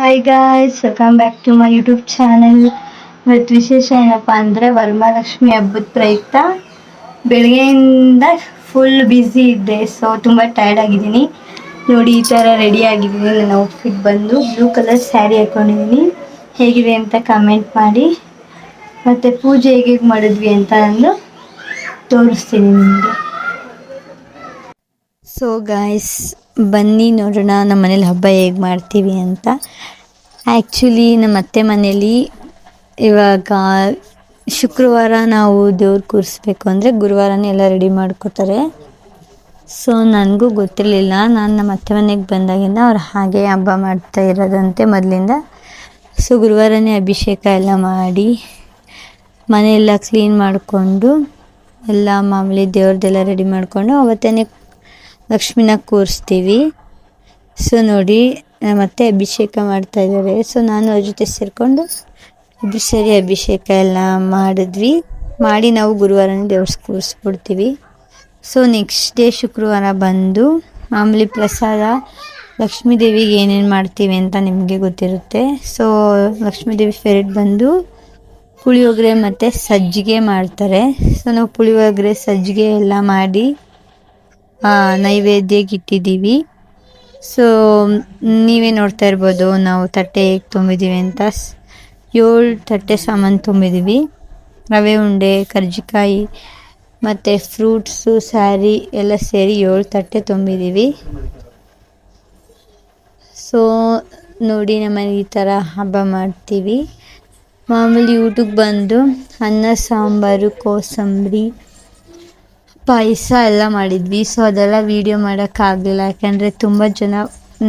Hi guys welcome back to my YouTube channel ಇವತ್ತು ವಿಶೇಷ ಏನಪ್ಪ ಅಂದರೆ ವರಮಹಾಲಕ್ಷ್ಮಿ ಹಬ್ಬದ ಪ್ರಯುಕ್ತ. ಬೆಳಗ್ಗೆಯಿಂದ ಫುಲ್ ಬ್ಯುಸಿ ಇದ್ದೆ ಸೊ ತುಂಬ ಟಯರ್ಡ್ ಆಗಿದ್ದೀನಿ. ನೋಡಿ, ಈ ಥರ ರೆಡಿ ಆಗಿದ್ದೀನಿ. ನನ್ನ ಔಟ್ಫಿಟ್ ಬಂದು ಬ್ಲೂ ಕಲರ್ ಸ್ಯಾರಿ ಹಾಕ್ಕೊಂಡಿದ್ದೀನಿ ಹೇಗಿದೆ ಅಂತ ಕಮೆಂಟ್ ಮಾಡಿ. ಮತ್ತು ಪೂಜೆ ಹೇಗೆ ಮಾಡಿದ್ವಿ ಅಂತ ನಾನು ತೋರಿಸ್ತೀನಿ ನಿಮಗೆ. ಸೊ ಗಾಯ್ಸ್ ಬನ್ನಿ ನೋಡೋಣ ನಮ್ಮ ಮನೇಲಿ ಹಬ್ಬ ಹೇಗೆ ಮಾಡ್ತೀವಿ ಅಂತ. ಆ್ಯಕ್ಚುಲಿ ನಮ್ಮ ಅತ್ತೆ ಮನೇಲಿ ಇವಾಗ ಶುಕ್ರವಾರ ನಾವು ದೇವ್ರು ಕೂರಿಸ್ಬೇಕು ಅಂದರೆ ಗುರುವಾರನೇ ಎಲ್ಲ ರೆಡಿ ಮಾಡ್ಕೋತಾರೆ. ಸೊ ನನಗೂ ಗೊತ್ತಿರಲಿಲ್ಲ. ನಾನು ನಮ್ಮ ಅತ್ತೆ ಮನೆಗೆ ಬಂದಾಗಿಂದ ಅವ್ರು ಹಾಗೆ ಹಬ್ಬ ಮಾಡ್ತಾ ಇರೋದಂತೆ ಮೊದಲಿಂದ. ಸೊ ಗುರುವಾರನೇ ಅಭಿಷೇಕ ಎಲ್ಲ ಮಾಡಿ ಮನೆಯೆಲ್ಲ ಕ್ಲೀನ್ ಮಾಡಿಕೊಂಡು ಎಲ್ಲ ಮಾಮೂಲಿ ದೇವ್ರದ್ದೆಲ್ಲ ರೆಡಿ ಮಾಡಿಕೊಂಡು ಅವತ್ತೇ ಲಕ್ಷ್ಮಿನ ಕೂರಿಸ್ತೀವಿ. ಸೊ ನೋಡಿ ಮತ್ತೆ ಅಭಿಷೇಕ ಮಾಡ್ತಾ ಇದ್ದಾರೆ. ಸೊ ನಾನು ಅವ್ರ ಜೊತೆ ಸೇರಿಕೊಂಡು ಇಬ್ಬರು ಸರಿ ಅಭಿಷೇಕ ಎಲ್ಲ ಮಾಡಿದ್ವಿ. ಮಾಡಿ ನಾವು ಗುರುವಾರನೇ ದೇವ್ರ ಕೂರಿಸ್ಬಿಡ್ತೀವಿ. ಸೊ ನೆಕ್ಸ್ಟ್ ಡೇ ಶುಕ್ರವಾರ ಬಂದು ಮಾಮೂಲಿ ಪ್ರಸಾದ, ಲಕ್ಷ್ಮೀ ದೇವಿಗೆ ಏನೇನು ಮಾಡ್ತೀವಿ ಅಂತ ನಿಮಗೆ ಗೊತ್ತಿರುತ್ತೆ. ಸೊ ಲಕ್ಷ್ಮೀ ದೇವಿ ಫೇವ್ರೇಟ್ ಬಂದು ಪುಳಿಯೋಗರೆ ಮತ್ತು ಸಜ್ಜಿಗೆ ಮಾಡ್ತಾರೆ. ಸೊ ನಾವು ಪುಳಿಯೋಗರೆ, ಸಜ್ಜಿಗೆ ಎಲ್ಲ ಮಾಡಿ ನೈವೇದ್ಯಕ್ಕೆ ಇಟ್ಟಿದ್ದೀವಿ ಸೊ ನೀವೇ ನೋಡ್ತಾ ಇರ್ಬೋದು, ನಾವು ತಟ್ಟೆ ಹೇಗೆ ತುಂಬಿದ್ದೀವಿ ಅಂತ. ಏಳು ತಟ್ಟೆ ಸಾಮಾನು ತುಂಬಿದ್ದೀವಿ. ರವೆ, ಉಂಡೆ, ಕರ್ಜಿಕಾಯಿ ಮತ್ತು ಫ್ರೂಟ್ಸು, ಸ್ಯಾರಿ ಎಲ್ಲ ಸೇರಿ ಏಳು ತಟ್ಟೆ ತುಂಬಿದ್ದೀವಿ. ಸೊ ನೋಡಿ ನಮ್ಮನೆ ಈ ಥರ ಹಬ್ಬ ಮಾಡ್ತೀವಿ. ಮಾಮೂಲಿ ಊಟಕ್ಕೆ ಬಂದು ಅನ್ನ, ಸಾಂಬಾರು, ಕೋಸಂಬರಿ ಪಾಯಸ ಎಲ್ಲ ಮಾಡಿದ್ವಿ. ಸೊ ಅದೆಲ್ಲ ವೀಡಿಯೋ ಮಾಡೋಕ್ಕಾಗಲಿಲ್ಲ. ಯಾಕೆಂದರೆ ತುಂಬ ಜನ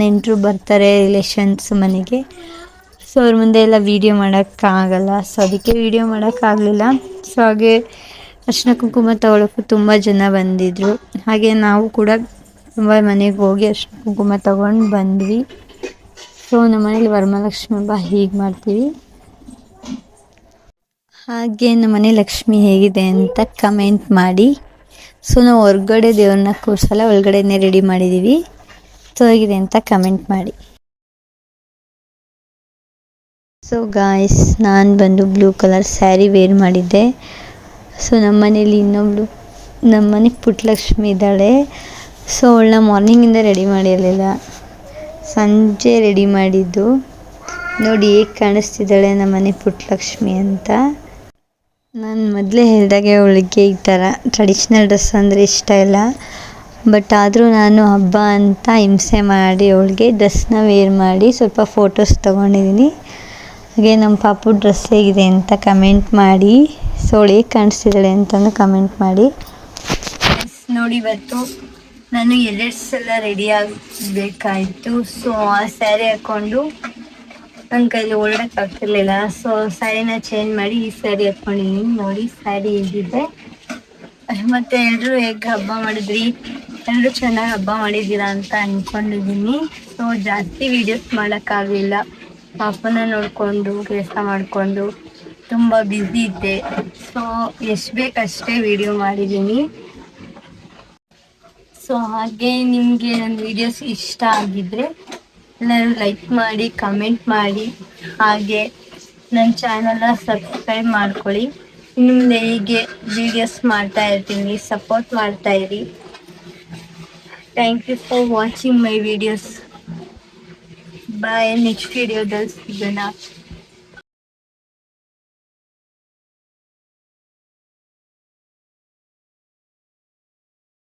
ನೆಂಟರು ಬರ್ತಾರೆ ರಿಲೇಷನ್ಸ್ ಮನೆಗೆ. ಸೊ ಅವ್ರ ಮುಂದೆ ಎಲ್ಲ ವೀಡಿಯೋ ಮಾಡೋಕ್ಕಾಗಲ್ಲ. ಸೊ ಅದಕ್ಕೆ ವೀಡಿಯೋ ಮಾಡೋಕ್ಕಾಗಲಿಲ್ಲ. ಸೊ ಹಾಗೆ ಅರ್ಶಿನ ಕುಂಕುಮ ತಗೊಳ್ಳೋಕ್ಕೂ ತುಂಬ ಜನ ಬಂದಿದ್ದರು ಹಾಗೆ ನಾವು ಕೂಡ ತುಂಬ ಮನೆಗೆ ಹೋಗಿ ಅರ್ಶಿನ ಕುಂಕುಮ ತೊಗೊಂಡು ಬಂದ್ವಿ. ಸೊ ನಮ್ಮ ಮನೇಲಿ ವರಮಹಾಲಕ್ಷ್ಮಿ ಹಬ್ಬ ಹೀಗೆ ಮಾಡ್ತೀವಿ. ಹಾಗೆ ನಮ್ಮ ಮನೆ ಲಕ್ಷ್ಮಿ ಹೇಗಿದೆ ಅಂತ ಕಮೆಂಟ್ ಮಾಡಿ. ಸೊ ನಾವು ಹೊರ್ಗಡೆ ದೇವ್ರನ್ನ ಕೂರಿಸಲ್ಲ, ಒಳಗಡೆನೇ ರೆಡಿ ಮಾಡಿದ್ದೀವಿ ಸೊ ಹೇಗಿದೆ ಅಂತ ಕಮೆಂಟ್ ಮಾಡಿ. ಸೊ ಗಾಯ್ಸ್ ನಾನು ಬಂದು ಬ್ಲೂ ಕಲರ್ ಸ್ಯಾರಿ ವೇರ್ ಮಾಡಿದ್ದೆ. ಸೊ ನಮ್ಮ ಮನೇಲಿ ಇನ್ನೊಬ್ಳು ನಮ್ಮ ಮನೆ ಪುಟ್ಟಲಕ್ಷ್ಮಿ ಇದ್ದಾಳೆ. ಸೊ ಅವಳನ್ನ ಮಾರ್ನಿಂಗಿಂದ ರೆಡಿ ಮಾಡಿರಲಿಲ್ಲ. ಸಂಜೆ ರೆಡಿ ಮಾಡಿದ್ದು. ನೋಡಿ, ಹೇಗೆ ಕಾಣಿಸ್ತಿದ್ದಾಳೆ ನಮ್ಮ ಮನೆ ಪುಟ್ಟಲಕ್ಷ್ಮಿ ಅಂತ. ನಾನು ಮೊದಲೇ ಹೇಳಿದಾಗೆ ಅವಳಿಗೆ ಈ ಥರ ಟ್ರೆಡಿಷ್ನಲ್ ಡ್ರೆಸ್ ಅಂದರೆ ಇಷ್ಟ ಇಲ್ಲ. ಬಟ್ ಆದರೂ ನಾನು ಹಬ್ಬ ಅಂತ ಹಿಂಸೆ ಮಾಡಿ ಅವಳಿಗೆ ಡ್ರೆಸ್ನ ವೇರ್ ಮಾಡಿ ಸ್ವಲ್ಪ ಫೋಟೋಸ್ ತೊಗೊಂಡಿದ್ದೀನಿ ಹಾಗೆ ನಮ್ಮ ಪಾಪು ಡ್ರೆಸ್ ಹೇಗಿದೆ ಅಂತ ಕಮೆಂಟ್ ಮಾಡಿ. ಸೊ ಅವಳು ಹೇಗೆ ಕಾಣಿಸ್ತಿದ್ದಾಳೆ ಅಂತಂದು ಕಮೆಂಟ್ ಮಾಡಿ. ನೋಡಿ ಇವತ್ತು ನಾನು ಎರಡು ಸಲ ರೆಡಿ ಆಗಬೇಕಾಯಿತು. ಸೊ ಆ ಸ್ಯಾರಿ ಹಾಕ್ಕೊಂಡು ನನ್ನ ಕೈಲಿ ಓಡಾಡಕ್ಕೆ ಆಗ್ತಿರ್ಲಿಲ್ಲ. ಸೊ ಸ್ಯಾರಿನ ಚೇಂಜ್ ಮಾಡಿ ಈ ಸ್ಯಾರಿ ಹಾಕೊಂಡಿದ್ದೀನಿ ನೋಡಿ ಸ್ಯಾರಿ ಹೇಗಿದೆ ಮತ್ತೆ ಎಲ್ಲರೂ ಹೇಗ್ ಹಬ್ಬ ಮಾಡಿದ್ರಿ? ಎಲ್ಲರೂ ಚೆನ್ನಾಗಿ ಹಬ್ಬ ಮಾಡಿದ್ದೀರಾ ಅಂತ ಅಂದ್ಕೊಂಡಿದ್ದೀನಿ ಸೊ ಜಾಸ್ತಿ ವೀಡಿಯೋಸ್ ಮಾಡೋಕ್ಕಾಗಲಿಲ್ಲ ಪಾಪನ ನೋಡಿಕೊಂಡು, ಕೆಲಸ ಮಾಡಿಕೊಂಡು. ತುಂಬ ಬ್ಯುಸಿ ಇದ್ದೆ. ಸೊ ಎಷ್ಟು ಬೇಕಷ್ಟೇ ವಿಡಿಯೋ ಮಾಡಿದ್ದೀನಿ. ಸೊ ಹಾಗೆ ನಿಮಗೆ ನನ್ನ ವಿಡಿಯೋಸ್ ಇಷ್ಟ ಆಗಿದ್ದರೆ ಎಲ್ಲರೂ ಲೈಕ್ ಮಾಡಿ ಕಮೆಂಟ್ ಮಾಡಿ. ಹಾಗೆ ನನ್ನ ಚಾನಲ್ನ ಸಬ್ಸ್ಕ್ರೈಬ್ ಮಾಡ್ಕೊಳ್ಳಿ. ನಿಮ್ಮದು ಹೀಗೆ ವೀಡಿಯೋಸ್ ಮಾಡ್ತಾ ಇರ್ತೀನಿ ಸಪೋರ್ಟ್ ಮಾಡ್ತಾ ಇರಿ. Thank you for watching my videos bye next ವಿಡಿಯೋದಲ್ಲಿ ಸಿಗೋಣ.